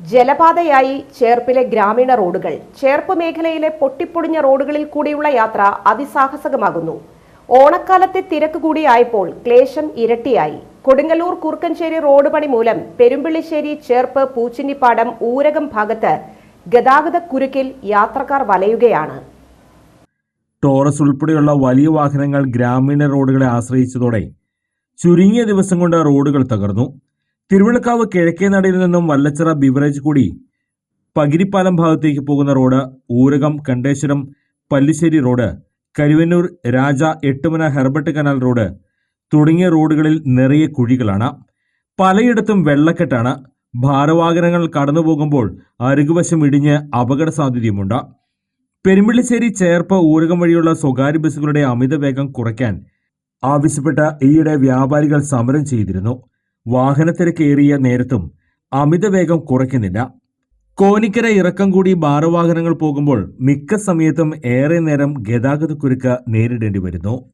ജലപാതയായി ചേർപ്പിലെ ഗ്രാമീണ റോഡുകൾ ചേർപ്പ് മേഖലയിലെ പൊട്ടിപ്പൊടിഞ്ഞ റോഡുകളിൽ കൂടിയുള്ള യാത്ര അതിസാഹസകമാകുന്നു. ഓണക്കാലത്തെ തിരക്ക് കൂടിയായപ്പോൾ ക്ലേശം ഇരട്ടിയായി. കൊടുങ്ങല്ലൂർ കുറുക്കഞ്ചേരി റോഡ് പണി മൂലം പെരുമ്പിള്ളിശ്ശേരി ചേർപ്പ് പൂച്ചിന്നിപ്പാടം ഊരകം ഭാഗത്ത് ഗതാഗത കുരുക്കിൽ യാത്രക്കാർ വലയുകയാണ്. ടോറസ് ഉൾപ്പെടെയുള്ള വലിയ വാഹനങ്ങൾ ഗ്രാമീണ റോഡുകളെ ആശ്രയിച്ചതോടെ ചുരുങ്ങിയ ദിവസം കൊണ്ട് റോഡുകൾ തകർന്നു. തിരുവിളക്കാവ് കിഴക്കേ നടയിൽ നിന്നും വല്ലച്ചിറ ബിവറേജ് കൂടി പകിരിപ്പാലം ഭാഗത്തേക്ക് പോകുന്ന road Oorakam Kandeswaram Pallissery road Karuvannur Raja Ettumana Herbert canal road തുടങ്ങിയ റോഡുകളിൽ നിറയെ കുഴികളാണ്. പലയിടത്തും വെള്ളക്കെട്ടാണ്. ഭാരവാഹനങ്ങൾ കടന്നു പോകുമ്പോൾ അരുകുവശം ഇടിഞ്ഞ് അപകട സാധ്യതയുമുണ്ട് പെരുമ്പിള്ളിശ്ശേരി ചേർപ്പ് ഊരകം വഴിയുള്ള സ്വകാര്യ ബസ്സുകളുടെ അമിത വേഗം കുറയ്ക്കാൻ ആവശ്യപ്പെട്ട ഈയിടെ വ്യാപാരികൾ സമരം ചെയ്തിരുന്നു. വാഹനത്തിരക്കേറിയ നേരത്തും അമിതവേഗം കുറയ്ക്കുന്നില്ല. കോനിക്കര ഇറക്കം കൂടി ഭാരവാഹനങ്ങൾ പോകുമ്പോൾ മിക്ക സമയത്തും ഏറെ നേരം ഗതാഗത കുരുക്ക് നേരിടേണ്ടി വരുന്നു.